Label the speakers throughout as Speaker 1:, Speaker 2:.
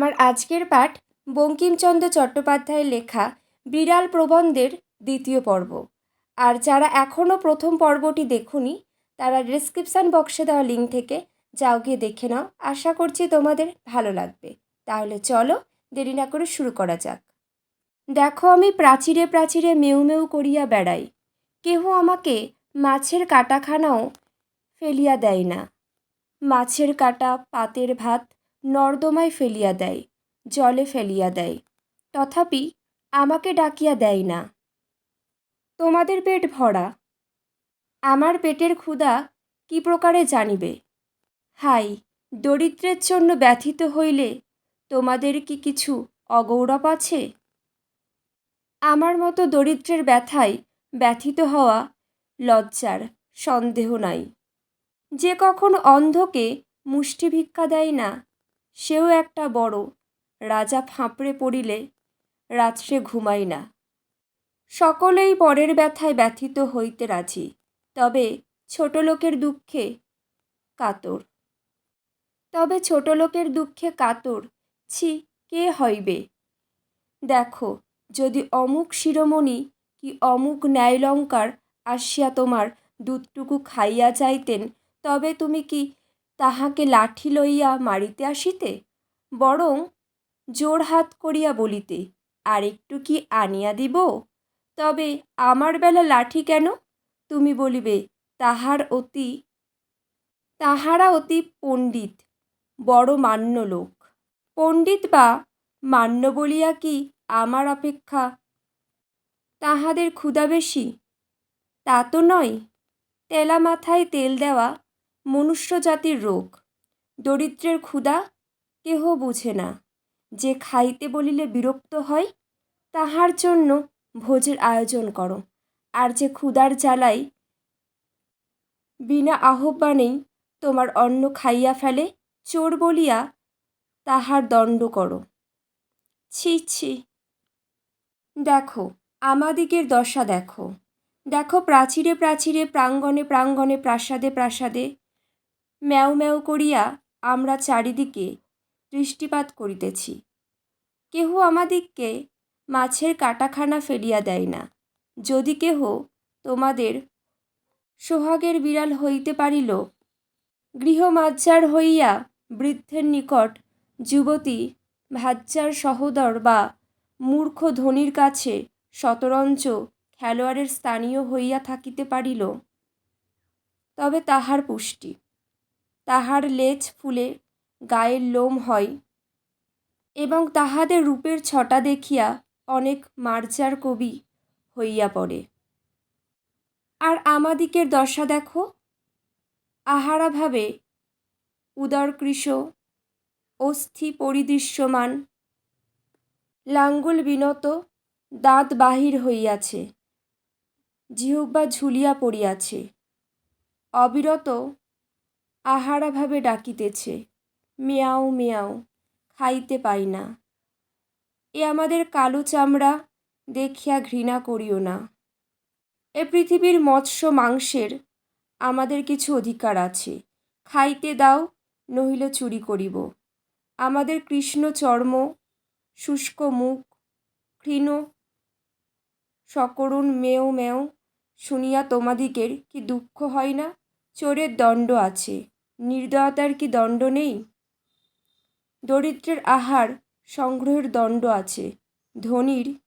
Speaker 1: আমার আজকের পাঠ বঙ্কিমচন্দ্র চট্টোপাধ্যায়ের লেখা বিড়াল প্রবন্ধের দ্বিতীয় পর্ব। আর যারা এখনও প্রথম পর্বটি দেখুনি, তারা ডিসক্রিপশান বক্সে দেওয়া লিঙ্ক থেকে যাও গিয়ে দেখে নাও। আশা করছি তোমাদের ভালো লাগবে। তাহলে চলো দেরি না করে শুরু করা যাক। দেখো আমি প্রাচীরে প্রাচীরে মেউ মেউ করিয়া বেড়াই। কেহ আমাকে মাছের কাটাখানাও ফেলিয়া দেয় না। মাছের কাটা, পাতের ভাত নর্দমায় ফেলিয়া দেয়, জলে ফেলিয়া দেয়। তথাপি আমাকে ডাকিয়া দেয় না। তোমাদের পেট ভরা, আমার পেটের ক্ষুধা কি প্রকারে জানিবে? হাই, দরিদ্রের জন্য ব্যথিত হইলে তোমাদের কি কিছু অগৌরব আছে? আমার মতো দরিদ্রের ব্যথায় ব্যথিত হওয়া লজ্জার সন্দেহ নাই। যে কখন অন্ধকে মুষ্টি ভিক্ষা দেয় না সেও একটা বড়। রাজা ফাঁপড়ে পড়িলে রাত্রে ঘুমাই না। সকলেই পরের ব্যথায় ব্যথিত হইতে রাজি, তবে ছোট লোকের দুঃখে কাতর। তবে ছোট লোকের দুঃখে কাতর, ছি, কে হইবে? দেখো, যদি অমুক শিরোমণি কি অমুক ন্যায়লঙ্কার আসিয়া তোমার দুধটুকু খাইয়া যাইতেন, তবে তুমি কি তাহাকে লাঠি লইয়া মারিতে আসিতে, বরং জোর হাত করিয়া বলিতে, আর একটু কি আনিয়া দিব? তবে আমার বেলা লাঠি কেন? তুমি বলিবে, তাহার অতি, তাহারা অতি পণ্ডিত, বড় মান্য লোক। পণ্ডিত বা মান্য বলিয়া কি আমার অপেক্ষা তাহাদের ক্ষুধা বেশি? তা তো নয়। তেলা মাথায় তেল দেওয়া মনুষ্য জাতির রোগ। দরিদ্রের ক্ষুধা কেহ বুঝে না। যে খাইতে বলিলে বিরক্ত হয়, তাহার জন্য ভোজের আয়োজন করো। আর যে ক্ষুধার জ্বালাই বিনা আহ্বানেই তোমার অন্ন খাইয়া ফেলে, চোর বলিয়া তাহার দণ্ড করো। ছি ছি। দেখো, আমাদিগের দশা দেখো। দেখো, প্রাচীরে প্রাচীরে, প্রাঙ্গণে প্রাঙ্গণে, প্রাসাদে প্রাসাদে ম্যাও ম্যাও করিয়া আমরা চারিদিকে দৃষ্টিপাত করিতেছি। কেহ আমাদিগকে মাছের কাটাখানা ফেলিয়া দেয় না। যদি কেহ তোমাদের সোহাগের বিড়াল হইতে পারিল গৃহমাজ্জার হইয়া বৃদ্ধের নিকট যুবতী, ভাজ্জার সহোদর বা মূর্খ ধনির কাছে শতরঞ্চ খেলোয়াড়ের স্থানীয় হইয়া থাকিতে পারিল, তবে তাহার পুষ্টি। তাহার লেজ ফুলে গায়ের লোম হয় এবং তাহাদের রূপের ছটা দেখিয়া অনেক মার্জার কবি হইয়া পড়ে। আর আমাদিকের দশা দেখো আহারা ভাবে উদরকৃশ অস্থি পরিদৃশ্যমান, লাঙ্গুল বিনত দাঁত বাহির হইয়াছে, জিহ্বা ঝুলিয়া পড়িয়াছে, অবিরত আহারাভাবে ডাকিতেছে, মেয়াও মেয়াও, খাইতে পাই না। এ আমাদের কালো চামড়া দেখিয়া ঘৃণা করিও না। এ পৃথিবীর মৎস্য মাংসের আমাদের কিছু অধিকার আছে। খাইতে দাও, নহিলে চুরি করিব। আমাদের কৃষ্ণ চর্ম, শুষ্ক মুখ, ক্ষীণ সকরুণ মেও মেও, শুনিয়া তোমাদিগের কি দুঃখ হয় না? চোরের দণ্ড আছে। নির্দয়তার কি দণ্ড নেই? দরিদ্রের আহার সংগ্রহের দণ্ড আছে। ধনীর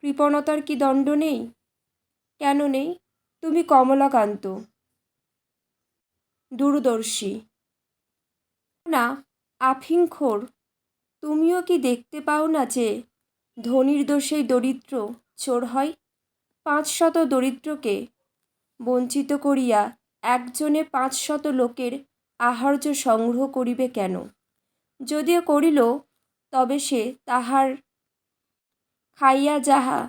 Speaker 1: কৃপণতার কি দণ্ড নেই? কেন নেই? তুমি কমলাকান্ত। দূরদর্শী। না, আফিংখোর, তুমিও কি দেখতে পাও না যে ধনীর দোষেই দরিদ্র চোর হয়? পাঁচশত দরিদ্রকে বঞ্চিত করিয়া একজনে পাঁচশত লোকের আহার্য সংগ্রহ করিবে কেন? যদিও করিল, তবে সে তাহার খাইয়া যাহা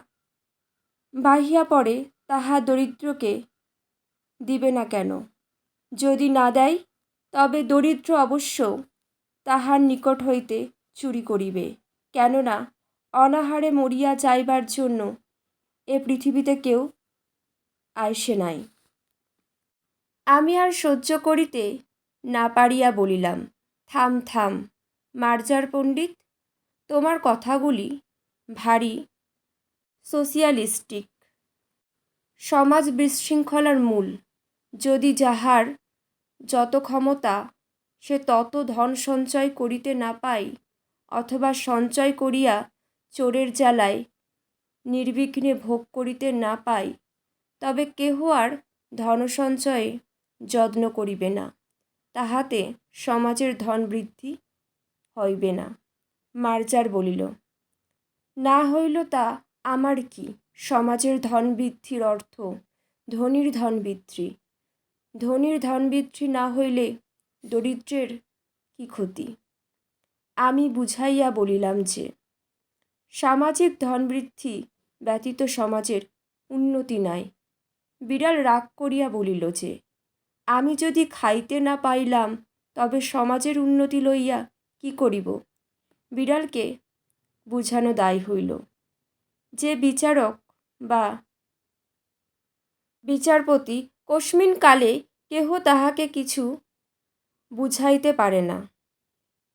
Speaker 1: বাহিয়া পড়ে, তাহা দরিদ্রকে দিবে না কেন? যদি না দেয়, তবে দরিদ্র অবশ্য তাহার নিকট হইতে চুরি করিবে। কেননা, অনাহারে মরিয়া যাইবার জন্য এ পৃথিবীতে কেউ আইসে নাই। আমি আর সহ্য করিতে না পারিয়া বলিলাম, থাম থাম, মার্জার পণ্ডিত, তোমার কথাগুলি ভারী সোশিয়ালিস্টিক। সমাজ বিশৃঙ্খলার মূল। যদি যাহার যত ক্ষমতা, সে তত ধন সঞ্চয় করিতে না পাই অথবা সঞ্চয় করিয়া চোরের জ্বালায় নির্বিঘ্নে ভোগ করিতে না পাই তবে কেহ আর ধনসঞ্চয়ে যত্ন করিবে না। তাহাতে সমাজের ধন বৃদ্ধি হইবে না। মার্জার বলিল, না হইল তা আমার কি? সমাজের ধন বৃদ্ধির অর্থ? ধনীর ধন বৃদ্ধি? ধনীর ধন বৃদ্ধি না হইলে দরিদ্রের কি ক্ষতি? আমি বুঝাইয়া বলিলাম যে, সামাজিক ধন বৃদ্ধি ব্যতীত সমাজের উন্নতি নাই। বিড়াল রাগ করিয়া বলিল যে আমি যদি খাইতে না পাইলাম তবে সমাজের উন্নতি লইয়া কি করিব? বিড়ালকে বুঝানো দায় হইল। যে বিচারক বা বিচারপতি কস্মিন কালে কেহ তাহাকে কিছু বুঝাইতে পারে না।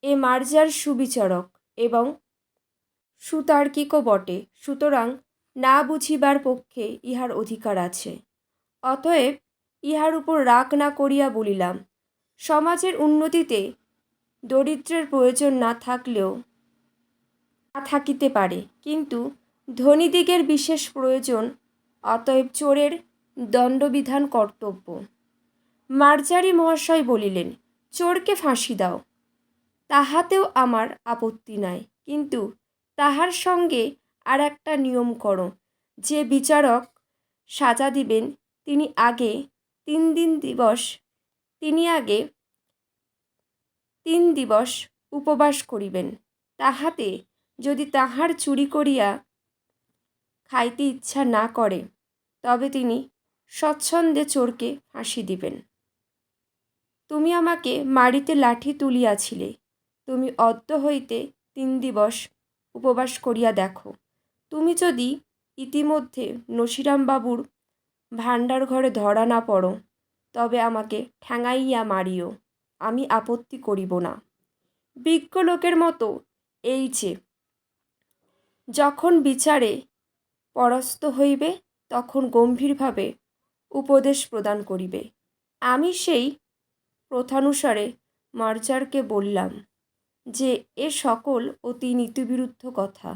Speaker 1: এ মার্জার সুবিচারক এবং সুতার্কিকও বটে, সুতরাং না বুঝিবার পক্ষে ইহার অধিকার আছে। অতএব ইহার উপর রাগ না করিয়া বলিলাম, সমাজের উন্নতিতে দরিদ্রের প্রয়োজন না থাকলেও না থাকিতে পারে। কিন্তু ধনীদিগের বিশেষ প্রয়োজন অতএব চোরের দণ্ডবিধান কর্তব্য। মার্জারি মহাশয় বলিলেন, চোরকে ফাঁসি দাও, তাহাতেও আমার আপত্তি নাই। কিন্তু তাহার সঙ্গে আর একটা নিয়ম করো, যে বিচারক সাজা দিবেন, তিনি আগে তিন দিন দিবস। তিনি আগে তিন দিবস উপবাস করিবেন। তাহাতে যদি তাহার চুরি করিয়া খাইতে ইচ্ছা না করে, তবে তিনি স্বচ্ছন্দে চোরকে ফাঁসি দিবেন। তুমি আমাকে মাড়িতে লাঠি তুলিয়াছিলে, তুমি অদ্য হইতে তিন দিবস উপবাস করিয়া দেখো। তুমি যদি ইতিমধ্যে নসিরামবাবুর ভাণ্ডার ঘরে ধরা না পড়ো, তবে আমাকে ঠ্যাঙাইয়া মারিও, আমি আপত্তি করিব না। বিজ্ঞ লোকের মতো এই যে, যখন বিচারে পরাস্ত হইবে, তখন গম্ভীরভাবে উপদেশ প্রদান করিবে। আমি সেই প্রথানুসারে মার্জারকে বললাম যে, এ সকল অতি নীতিবিরুদ্ধ কথা,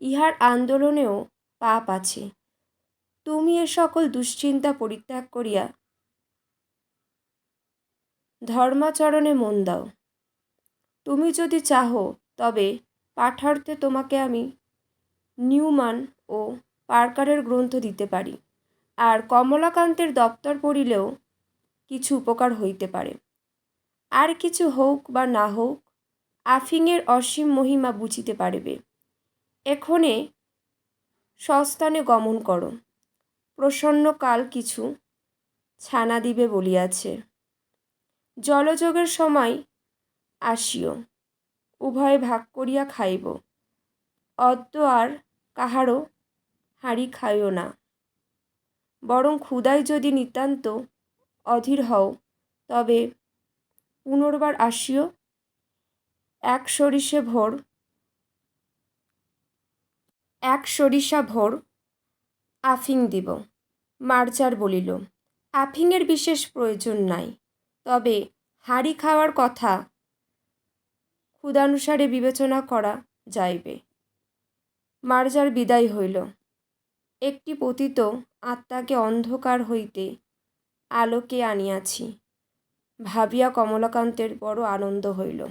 Speaker 1: ইহার আন্দোলনেও পাপ আছে। তুমি এ সকল দুশ্চিন্তা পরিত্যাগ করিয়া ধর্মাচরণে মন দাও। তুমি যদি চাহো, তবে পাঠার্থে তোমাকে আমি নিউমান ও পার্কারের গ্রন্থ দিতে পারি, আর কমলাকান্তের দপ্তর পড়িলেও কিছু উপকার হইতে পারে। আর কিছু হোক বা না হোক আফিংয়ের অসীম মহিমা বুঝিতে পারবে। এক্ষণে সস্থানে গমন করো। প্রসন্নকাল কিছু ছানা দিবে বলিয়াছে। জলযোগের সময় আসিও, উভয়ে ভাগ করিয়া খাইব। অদ্য আর কাহারও হাঁড়ি খাইও না। বরং ক্ষুদায় যদি নিতান্ত অধীর হও, তবে পুনর্বার আসিও, এক সরিষে ভোর, এক সরিষা ভোর আফিং দিব। মার্জার বলিল, আফিংয়ের বিশেষ প্রয়োজন নাই। তবে হাঁড়ি খাওয়ার কথা ক্ষুদানুসারে বিবেচনা করা যাইবে। মার্জার বিদায় হইল। একটি পতিত আত্মাকে অন্ধকার হইতে আলোকে আনিয়াছি। ভাবিয়া কমলাকান্তের বড় আনন্দ হইল।